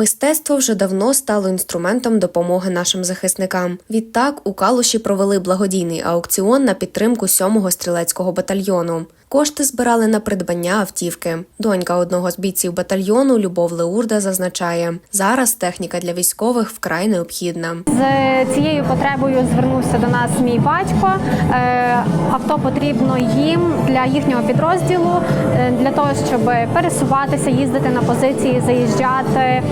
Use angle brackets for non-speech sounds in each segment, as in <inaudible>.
Мистецтво вже давно стало інструментом допомоги нашим захисникам. Відтак у Калуші провели благодійний аукціон на підтримку 7-го стрілецького батальйону. Кошти збирали на придбання автівки. Донька одного з бійців батальйону Любов Леурда зазначає, зараз техніка для військових вкрай необхідна. З цією потребою звернувся до нас мій батько. Е, Авто потрібно їм для їхнього підрозділу, е, для того, щоб пересуватися, їздити на позиції, заїжджати, е,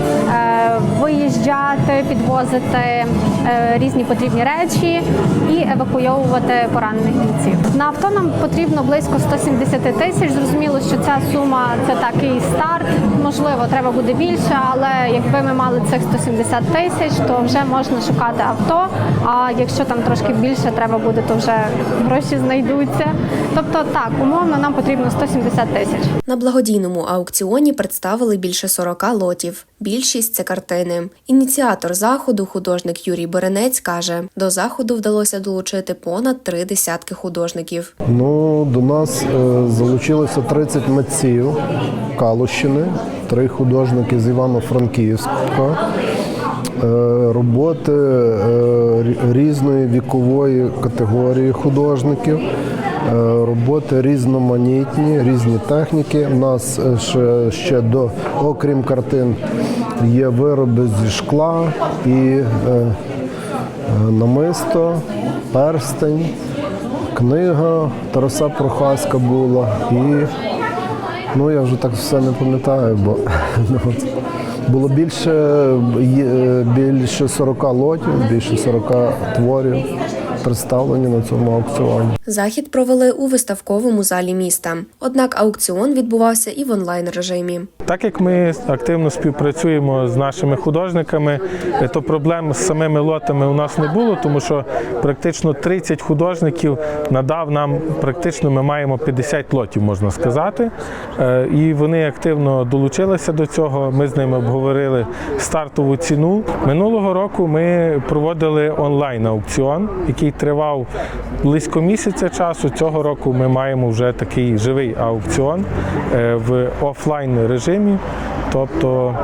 виїжджати, підвозити е, різні потрібні речі і евакуйовувати поранених бійців. На авто нам потрібно близько 170 тисяч. Зрозуміло, що ця сума це такий старт. Можливо, треба буде більше, але якби ми мали цих 170 тисяч, то вже можна шукати авто. А якщо там трошки більше треба буде, то вже гроші знайдуться. Тобто, так, умовно, нам потрібно 170 тисяч. На благодійному аукціоні представили більше 40 лотів. Більшість це картини. Ініціатор заходу, художник Юрій Беренець, каже, до заходу вдалося долучити понад три десятки художників. Ну, до нас е, залучилося 30 митців Калущини, три художники з Івано-Франківська. Е, Роботи е, різної вікової категорії художників, роботи різноманітні, різні техніки. У нас ще, ще до, окрім картин, є вироби зі шкла і е, е, намисто, перстень, книга Тараса Прохаська була. І ну я вже так все не пам'ятаю, бо <laughs> ну, було більше, є- більше 40 лотів, більше 40 творів представлені на цьому аукціоні. Захід провели у виставковому залі міста. Однак аукціон відбувався і в онлайн режимі. Так як ми активно співпрацюємо з нашими художниками, е, то проблем з самими лотами у нас не було, тому що практично 30 художників надав нам практично ми маємо 50 лотів, можна сказати. Е, І вони активно долучилися до цього. Ми з ними обговорили стартову ціну. Минулого року ми проводили онлайн аукціон, який тривав близько місяця часу. Цього року ми маємо вже такий живий аукціон е, в офлайн режимі. Тобто,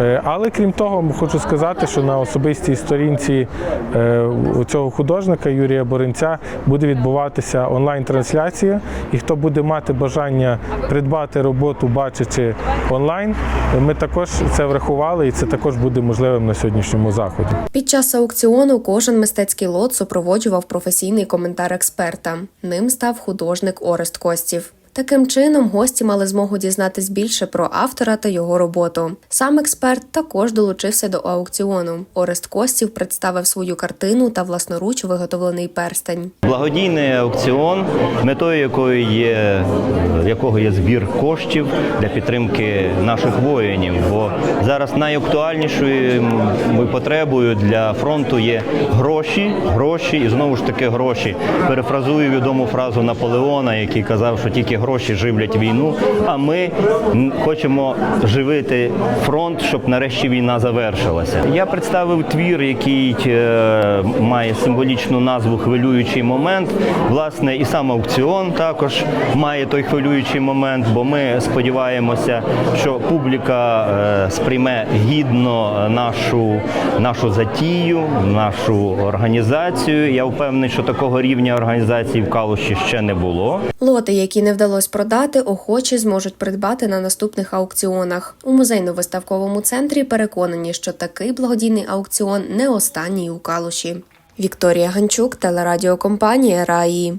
е, але крім того, хочу сказати, що на особистій сторінці е, цього художника Юрія Боринця буде відбуватися онлайн-трансляція. І хто буде мати бажання придбати роботу, бачачи онлайн, ми також це врахували, і це також буде можливим на сьогоднішньому заході. Під час аукціону кожен мистецький лот супроводжував професійний коментар експерта. Ним став художник Орест Костів. Таким чином, гості мали змогу дізнатись більше про автора та його роботу. Сам експерт також долучився до аукціону. Орест Костів представив свою картину та власноруч виготовлений перстень. Благодійний аукціон, метою якої є, якого є збір коштів для підтримки наших воїнів. Бо зараз найактуальнішою потребою для фронту є гроші, гроші і знову ж таки гроші. Перефразую відому фразу Наполеона, який казав, що тільки гроші живлять війну. А ми хочемо живити фронт, щоб нарешті війна завершилася. Я представив твір, який е, має символічну назву Хвилюючий момент. Власне, і сам аукціон також має той хвилюючий момент, бо ми сподіваємося, що публіка е, сприйме гідно нашу, нашу затію, нашу організацію. Я впевнений, що такого рівня організації в Калуші ще не було. Лоти, які не вдалося продати, охочі зможуть придбати на наступних аукціонах. У музейно-виставковому центрі переконані, що такий благодійний аукціон не останній у Калуші. Вікторія Ганчук, телерадіокомпанія Раї.